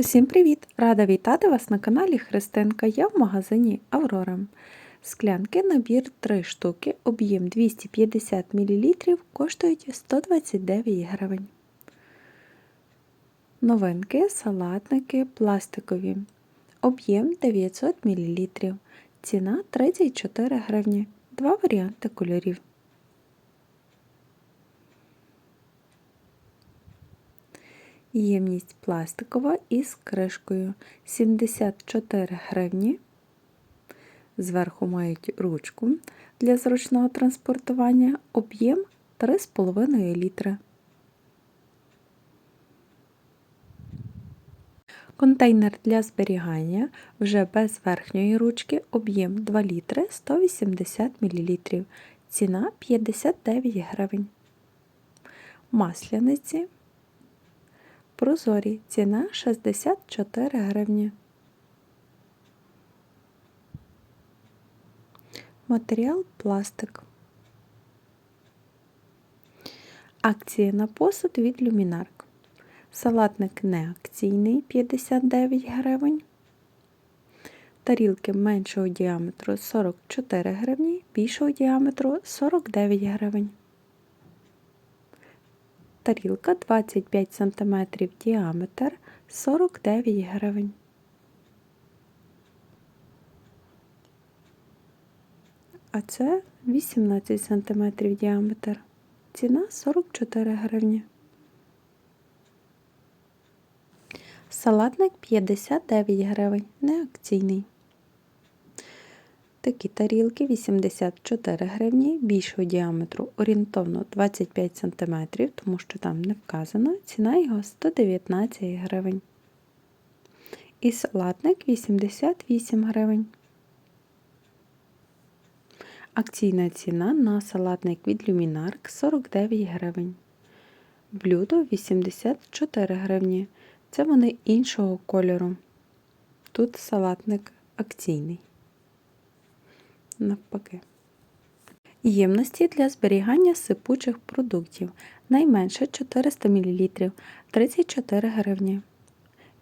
Усім привіт! Рада вітати вас на каналі Христинка. Я в магазині Аврора. Склянки набір 3 штуки, об'єм 250 мл, коштують 129 гривень. Новинки, салатники, пластикові. Об'єм 900 мл. Ціна 34 гривні. Два варіанти кольорів. Ємність пластикова із кришкою 74 гривні. Зверху мають ручку для зручного транспортування, об'єм 3,5 літри. Контейнер для зберігання вже без верхньої ручки, об'єм 2 літри 180 мл. Ціна 59 гривень. Масляниці Прозорі ціна 64 гривні. Матеріал пластик. Акції на посуд від люмінарк. Салатник не акційний 59 гривень. Тарілки меншого діаметру 44 гривні, більшого діаметру 49 гривень тарілка 25 см діаметр 49 гривень. А це 18 см діаметр. Ціна 44 гривні. Салатник 59 гривень, не акційний. Такі тарілки 84 гривні, більшого діаметру орієнтовно 25 см, тому що там не вказано, ціна його 119 гривень. І салатник 88 гривень. Акційна ціна на салатник від Luminark 49 гривень. Блюдо 84 гривні. Це вони іншого кольору. Тут салатник акційний навпаки. Ємності для зберігання сипучих продуктів найменше 400 мл 34 гривні.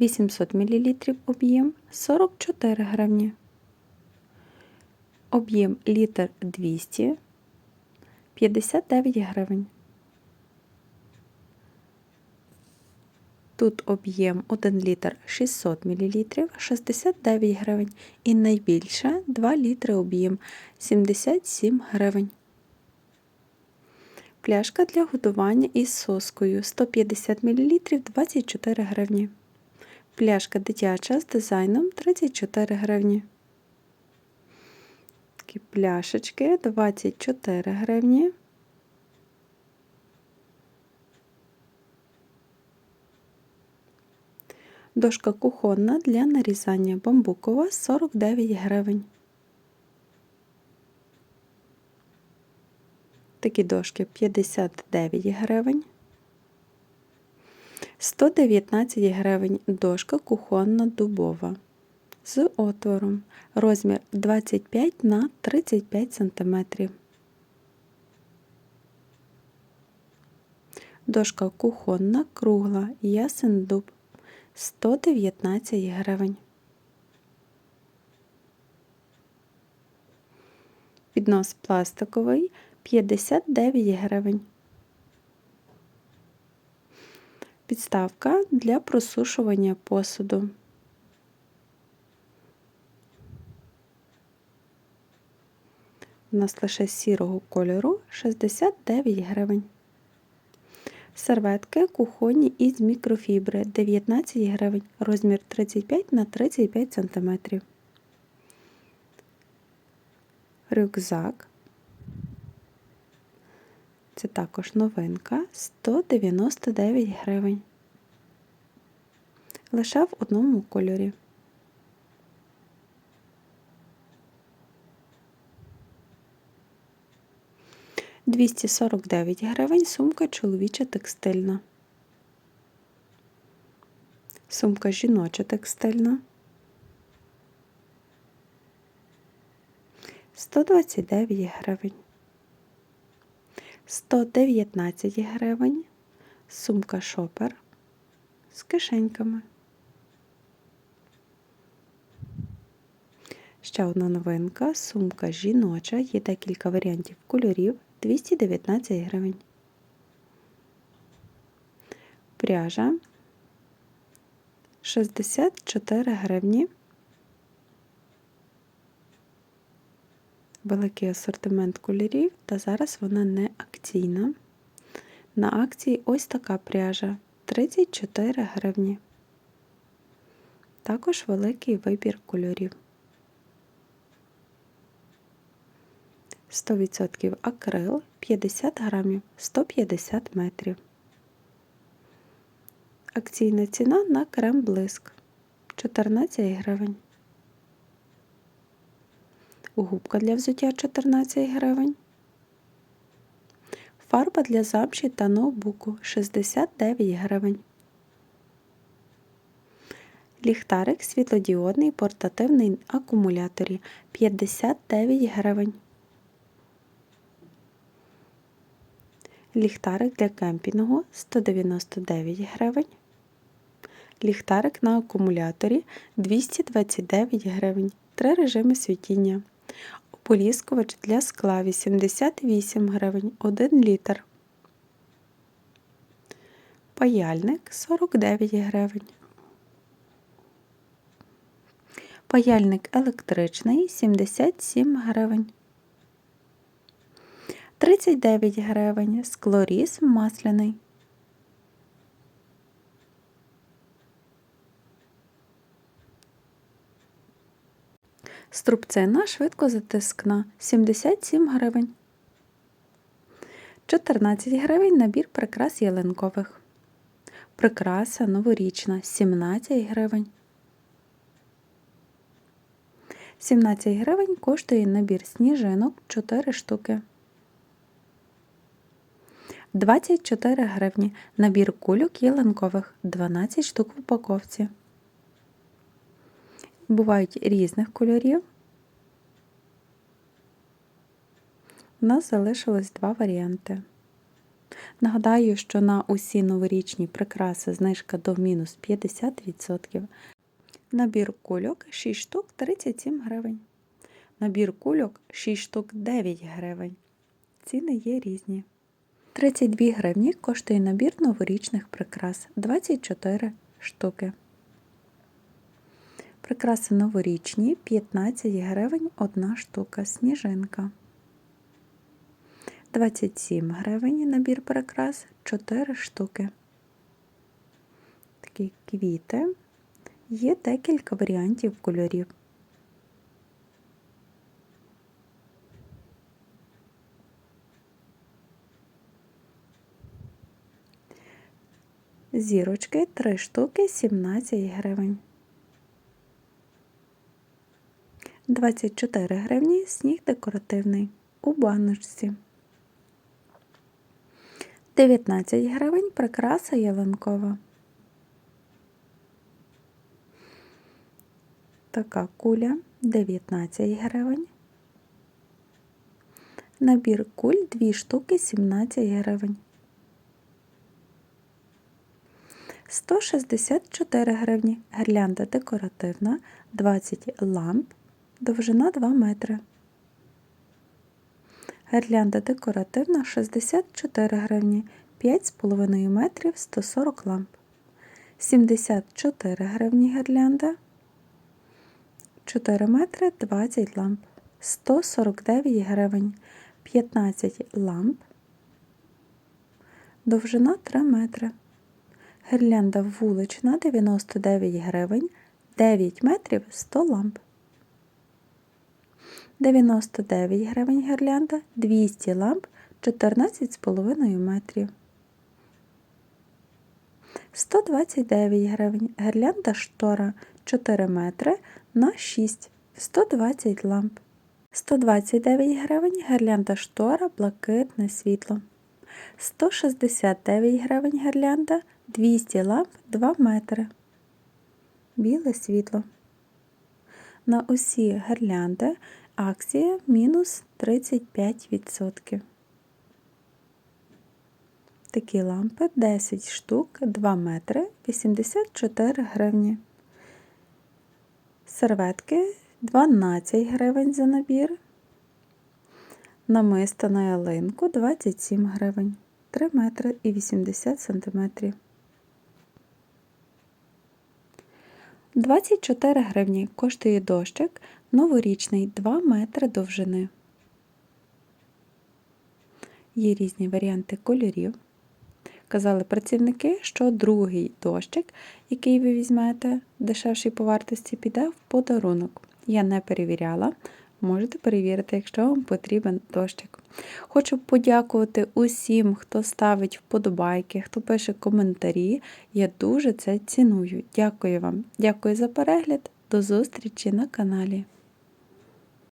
800 мл об'єм 44 гривні. Об'єм літр 200 59 гривень. Тут об'єм 1 літр 600 мл 69 гривень. І найбільше 2 літри об'єм 77 гривень. Пляшка для готування із соскою 150 мл 24 гривні. Пляшка дитяча з дизайном 34 гривні. Такі пляшечки 24 гривні. Дошка кухонна для нарізання бамбукова 49 гривень. Такі дошки 59 гривень. 119 гривень дошка кухонна дубова з отвором. Розмір 25 на 35 см. Дошка кухонна кругла ясен дуб 119 гривень. Піднос пластиковий 59 гривень. Підставка для просушування посуду. У нас лише сірого кольору 69 гривень. Серветки кухонні із мікрофібри 19 гривень, розмір 35 на 35 см. Рюкзак. Це також новинка 199 гривень. Лише в одному кольорі. 249 гривень сумка чоловіча текстильна. Сумка жіноча текстильна. 129 гривень. 119 гривень. Сумка шопер з кишеньками. Ще одна новинка, сумка жіноча, є декілька варіантів кольорів. 219 гривень. Пряжа 64 гривні. Великий асортимент кольорів, та зараз вона не акційна. На акції ось така пряжа 34 гривні. Також великий вибір кольорів. 100% акрил 50 грамів 150 метрів. Акційна ціна на крем блиск 14 гривень. Губка для взуття 14 гривень. Фарба для замші та ноутбуку 69 гривень. Ліхтарик світлодіодний портативний акумуляторі 59 гривень. Ліхтарик для кемпінгу 199 гривень. Ліхтарик на акумуляторі 229 гривень. Три режими світіння. Ополіскувач для скла 88 гривень 1 літр. Паяльник 49 гривень. Паяльник електричний 77 гривень. 39 гривень. Склоріз масляний. Струбцина швидкозатискна 77 гривень. 14 гривень набір прикрас ялинкових. Прикраса новорічна 17 гривень. 17 гривень коштує набір сніжинок 4 штуки. 24 гривні набір кульок ялинкових 12 штук в упаковці. Бувають різних кольорів. У нас залишилось два варіанти. Нагадаю, що на усі новорічні прикраси знижка до мінус 50%. Набір кульок 6 штук 37 гривень. Набір кульок 6 штук 9 гривень. Ціни є різні. 32 гривні коштує набір новорічних прикрас 24 штуки. Прикраси новорічні 15 гривень 1 штука сніжинка. 27 гривень набір прикрас 4 штуки. Такі квіти. Є декілька варіантів кольорів. Зірочки 3 штуки 17 гривень. 24 гривні сніг декоративний у баночці. 19 гривень прикраса ялинкова. Така куля 19 гривень. Набір куль 2 штуки 17 гривень. 164 гривні. Гірлянда декоративна, 20 ламп, довжина 2 метри. Гірлянда декоративна 64 гривні, 5,5 метрів 140 ламп. 74 гривні гірлянда, 4 метри 20 ламп. 149 гривень, 15 ламп, довжина 3 метри. Гірлянда вулична 99 гривень, 9 метрів 100 ламп. 99 гривень гірлянда, 200 ламп 14,5 метрів. 129 гривень гірлянда штора 4 метри на 6 120 ламп. 129 гривень гірлянда штора блакитне світло. 169 гривень гірлянда 200 ламп 2 метри. Біле світло. На усі гірлянди акція мінус 35%. Такі лампи 10 штук 2 метри 84 гривні. Серветки 12 гривень за набір. Намисто на ялинку 27 гривень. 3 метри і 80 сантиметрів. 24 гривні коштує дощик новорічний 2 метри довжини. Є різні варіанти кольорів. Казали працівники, що другий дощик, який ви візьмете, дешевший по вартості, піде в подарунок. Я не перевіряла. Можете перевірити, якщо вам потрібен дощик. Хочу подякувати усім, хто ставить вподобайки, хто пише коментарі. Я дуже це ціную. Дякую вам. Дякую за перегляд. До зустрічі на каналі.